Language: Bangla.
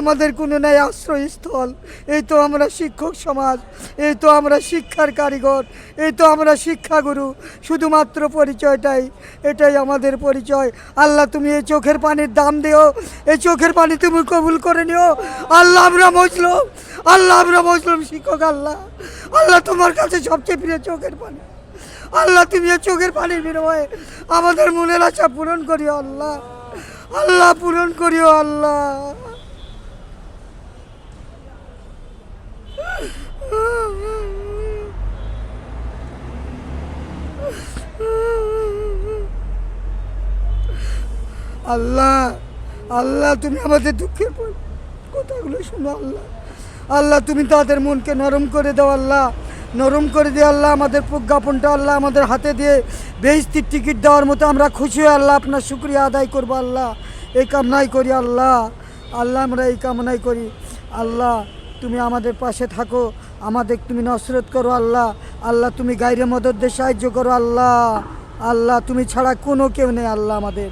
আমাদের কোনো নেই আশ্রয়স্থল। এই তো আমরা শিক্ষক সমাজ, এই তো আমরা শিক্ষার কারিগর, এই তো আমরা শিক্ষাগুরু। শুধুমাত্র পরিচয়টাই, এটাই আমাদের পরিচয়। আল্লাহ, তুমি এই চোখের পানির দাম দিও, এই চোখের পানি তুমি কবুল করে নিও। আল্লাহ, আমরা মজলুম, আল্লাহ, আমরা মজলুম শিক্ষক আল্লাহ। আল্লাহ, তোমার কাছে সবচেয়ে প্রিয় চোখের পানি। আল্লাহ, তুমি এই চোখের পানির বিনিময়ে আমাদের মনের আশা পূরণ করিও আল্লাহ। আল্লাহ, পূরণ করিও আল্লাহ। আল্লাহ আল্লাহ, তুমি আমাদের দুঃখের কথাগুলো শোনো আল্লাহ। আল্লাহ, তুমি তাদের মনকে নরম করে দাও আল্লাহ। নরম করে দিয়ে আল্লাহ আমাদের প্রজ্ঞাপনটা আল্লাহ আমাদের হাতে দিয়ে বেইস্তির টিকিট দেওয়ার মতো আমরা খুশি হয়ে আল্লাহ আপনার শুক্রিয়া আদায় করব আল্লাহ। এই কামনাই করি আল্লাহ। আল্লাহ আমরা এই কামনাই করি। আল্লাহ তুমি আমাদের পাশে থাকো। আমাদের তুমি নসরত করো আল্লাহ। আল্লাহ, তুমি গাইরে দিয়ে সাহায্য করো আল্লাহ। আল্লাহ, তুমি ছাড়া কোনো কেউ নেই আল্লাহ আমাদের।